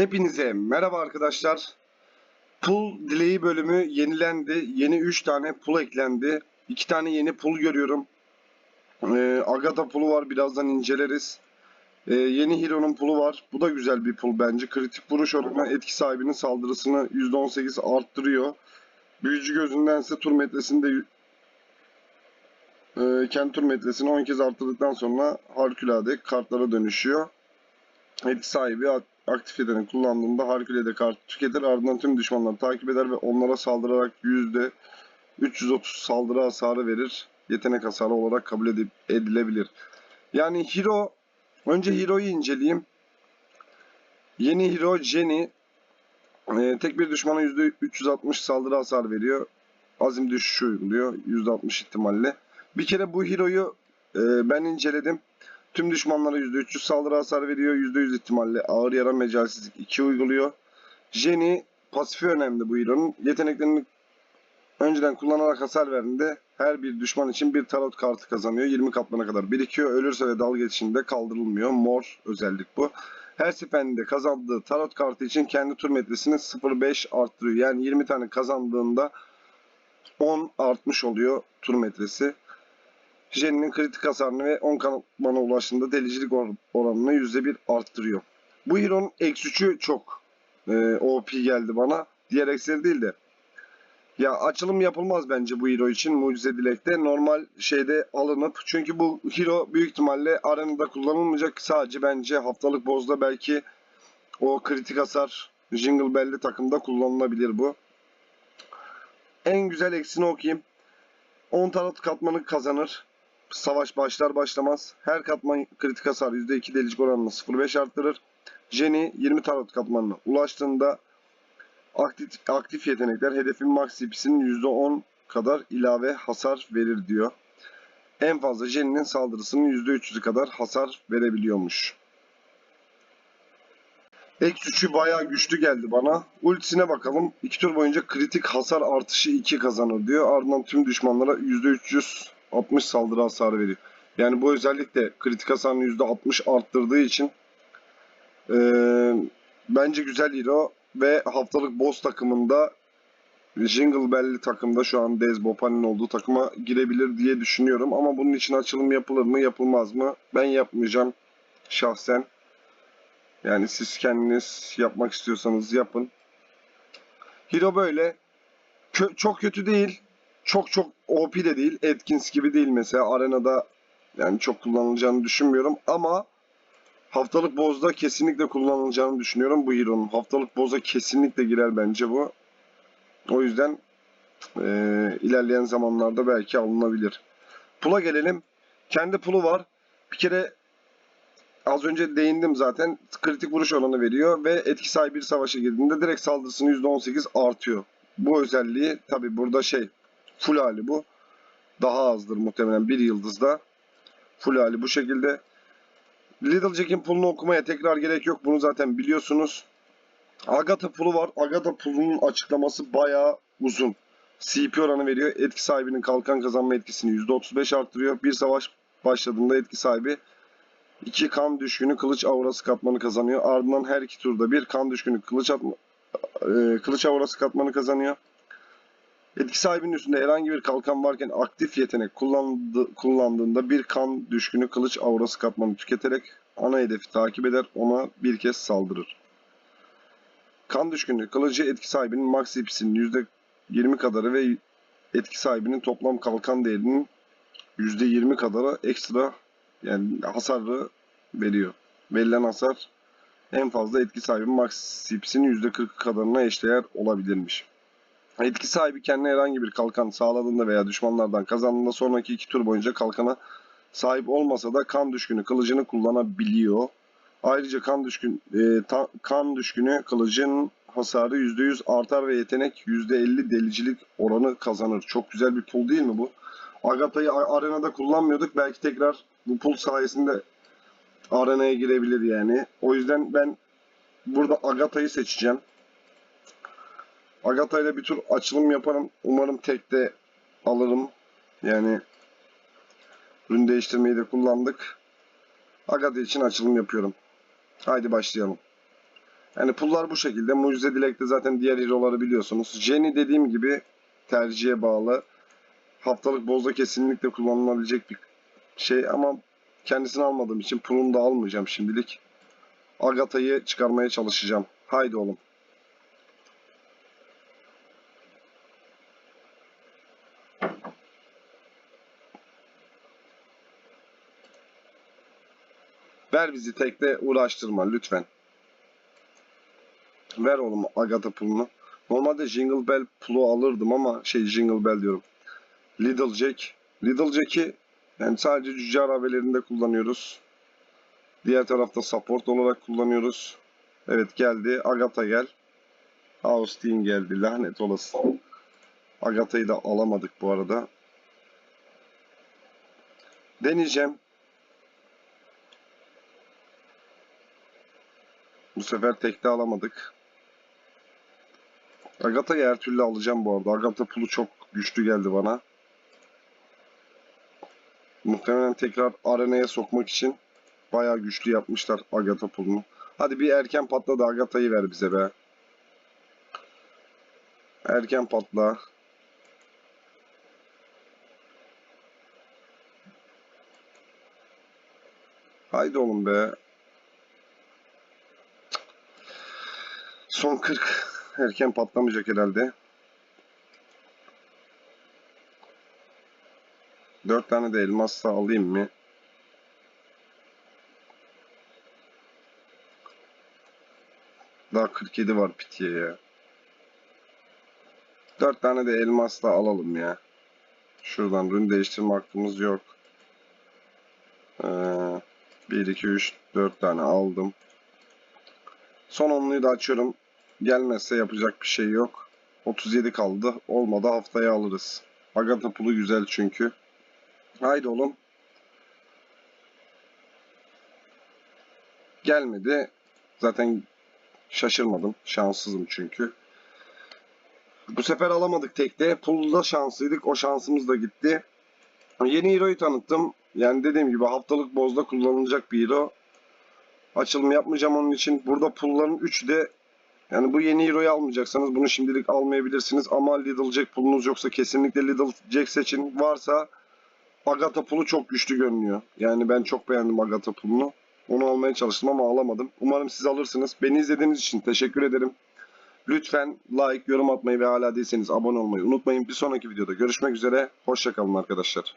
Hepinize merhaba arkadaşlar. Pul dileği bölümü yenilendi. Yeni 3 tane pul eklendi. 2 tane yeni pul görüyorum. Ee, Agatha pulu var. Birazdan inceleriz. Ee, yeni Hero'nun pulu var. Bu da güzel bir pul bence. Kritik vuruş oranı etki sahibinin saldırısını %18 arttırıyor. Büyücü gözündense tur metresini de e, kendi tur metresini 10 kez arttırdıktan sonra harikulade kartlara dönüşüyor. Etki sahibi aktif yeteneği kullandığında harikulade kartı tüketir. Ardından tüm düşmanları takip eder ve onlara saldırarak yüzde 330 saldırı hasarı verir. Yetenek hasarı olarak kabul edip edilebilir. Yani hero önce hero'yu inceleyeyim. Yeni hero Jenny e, tek bir düşmana yüzde 360 saldırı hasar veriyor. Azim düşüşü uyguluyor %60 ihtimalle. Bir kere bu hero'yu e, ben inceledim. Tüm düşmanlara %300 saldırı hasar veriyor. %100 ihtimalle ağır yara mecalsizlik 2 uyguluyor. Jenny pasifi önemli bu hero'nun. Yeteneklerini önceden kullanarak hasar verdiğinde her bir düşman için bir tarot kartı kazanıyor. 20 katmana kadar birikiyor. Ölürse ve dalga geçişinde kaldırılmıyor. Mor özellik bu. Her seferinde kazandığı tarot kartı için kendi tur metresini 0.5 arttırıyor. Yani 20 tane kazandığında 10 artmış oluyor tur metresi. Jenny'nin kritik hasarını ve 10 kanatmana ulaştığında delicilik or oranını %1 arttırıyor. Bu hero'nun X3'ü çok e, OP geldi bana. Diğer X'leri değil de. Ya açılım yapılmaz bence bu hero için Mucize Dilek'te. Normal şeyde alınıp çünkü bu hero büyük ihtimalle arenada kullanılmayacak. Sadece bence haftalık bozda belki o kritik hasar Jingle Bell'li takımda kullanılabilir bu. En güzel eksini okuyayım. 10 tarot katmanı kazanır. Savaş başlar başlamaz. Her katman kritik hasar %2 delicik oranını 0.5 arttırır. Jenny 20 tarot katmanına ulaştığında aktif, aktif yetenekler hedefin max CP'sinin %10 kadar ilave hasar verir diyor. En fazla Jenny'nin saldırısının %300'ü kadar hasar verebiliyormuş. X3'ü bayağı güçlü geldi bana. Ultisine bakalım. 2 tur boyunca kritik hasar artışı 2 kazanır diyor. Ardından tüm düşmanlara %300 60 saldırı hasarı veriyor. Yani bu özellik de kritik hasarını %60 arttırdığı için e, bence güzel hero ve haftalık boss takımında Jingle Bell'li takımda şu an Dez Bopal'in olduğu takıma girebilir diye düşünüyorum. Ama bunun için açılım yapılır mı yapılmaz mı? Ben yapmayacağım şahsen. Yani siz kendiniz yapmak istiyorsanız yapın. Hero böyle. Kö çok kötü değil çok çok OP de değil. Atkins gibi değil mesela. Arenada yani çok kullanılacağını düşünmüyorum ama haftalık bozda kesinlikle kullanılacağını düşünüyorum bu hero'nun. Haftalık boza kesinlikle girer bence bu. O yüzden e, ilerleyen zamanlarda belki alınabilir. Pula gelelim. Kendi pulu var. Bir kere az önce değindim zaten. Kritik vuruş oranı veriyor ve etki sahibi bir savaşa girdiğinde direkt saldırısının %18 artıyor. Bu özelliği tabi burada şey Full hali bu. Daha azdır muhtemelen bir yıldızda. Full hali bu şekilde. Little Jack'in pulunu okumaya tekrar gerek yok. Bunu zaten biliyorsunuz. Agatha pulu var. Agatha pulunun açıklaması bayağı uzun. CP oranı veriyor. Etki sahibinin kalkan kazanma etkisini %35 arttırıyor. Bir savaş başladığında etki sahibi iki kan düşkünü kılıç aurası katmanı kazanıyor. Ardından her iki turda bir kan düşkünü kılıç atma, e, kılıç aurası katmanı kazanıyor. Etki sahibinin üstünde herhangi bir kalkan varken aktif yetenek kullandı, kullandığında bir kan düşkünü kılıç aurası katmanı tüketerek ana hedefi takip eder ona bir kez saldırır. Kan düşkünü kılıcı etki sahibinin max CP'sinin %20 kadarı ve etki sahibinin toplam kalkan değerinin %20 kadarı ekstra yani hasarı veriyor. Verilen hasar en fazla etki sahibi max CP'sinin %40 kadarına eşdeğer olabilirmiş. Etki sahibi kendine herhangi bir kalkan sağladığında veya düşmanlardan kazandığında sonraki iki tur boyunca kalkana sahip olmasa da kan düşkünü kılıcını kullanabiliyor. Ayrıca kan düşkün e, ta, kan düşkünü kılıcın hasarı %100 artar ve yetenek %50 delicilik oranı kazanır. Çok güzel bir pul değil mi bu? Agatha'yı arenada kullanmıyorduk. Belki tekrar bu pul sayesinde arenaya girebilir yani. O yüzden ben burada Agatha'yı seçeceğim. Agatha ile bir tur açılım yaparım. Umarım tek de alırım. Yani ürün değiştirmeyi de kullandık. Agatha için açılım yapıyorum. Haydi başlayalım. Yani pullar bu şekilde. Mucize Dilek'te zaten diğer hero'ları biliyorsunuz. Jenny dediğim gibi tercihe bağlı. Haftalık bozda kesinlikle kullanılabilecek bir şey ama kendisini almadığım için pulunu da almayacağım şimdilik. Agatha'yı çıkarmaya çalışacağım. Haydi oğlum. Ver bizi tekte uğraştırma lütfen. Ver oğlum Agatha pulunu. Normalde Jingle Bell pulu alırdım ama şey Jingle Bell diyorum. Little Jack. Little Jack'i yani sadece cüce arabelerinde kullanıyoruz. Diğer tarafta support olarak kullanıyoruz. Evet geldi. Agatha gel. Austin geldi. Lanet olası. Agatha'yı da alamadık bu arada. Deneyeceğim. Bu sefer tekte alamadık. Agatha'yı her türlü alacağım bu arada. Agatha pulu çok güçlü geldi bana. Muhtemelen tekrar arenaya sokmak için bayağı güçlü yapmışlar Agatha pulunu. Hadi bir erken patla da Agatha'yı ver bize be. Erken patla. Haydi oğlum be. Son 40. Erken patlamayacak herhalde. 4 tane de elmas da alayım mı? Daha 47 var pitiye ya. 4 tane de elmas da alalım ya. Şuradan ürün değiştirme hakkımız yok. Ee, 1, 2, 3, 4 tane aldım. Son onluyu da açıyorum. Gelmezse yapacak bir şey yok. 37 kaldı. Olmadı haftaya alırız. Agatha pulu güzel çünkü. Haydi oğlum. Gelmedi. Zaten şaşırmadım. Şanssızım çünkü. Bu sefer alamadık tekte. Pulda şanslıydık. O şansımız da gitti. Yeni hero'yu tanıttım. Yani dediğim gibi haftalık bozda kullanılacak bir hero. Açılım yapmayacağım onun için. Burada pulların 3'ü de yani bu yeni hero'yu almayacaksanız bunu şimdilik almayabilirsiniz. Ama Little Jack pulunuz yoksa kesinlikle Little Jack seçin. Varsa Agatha pulu çok güçlü görünüyor. Yani ben çok beğendim Agatha pulunu. Onu almaya çalıştım ama alamadım. Umarım siz alırsınız. Beni izlediğiniz için teşekkür ederim. Lütfen like, yorum atmayı ve hala değilseniz abone olmayı unutmayın. Bir sonraki videoda görüşmek üzere. Hoşçakalın arkadaşlar.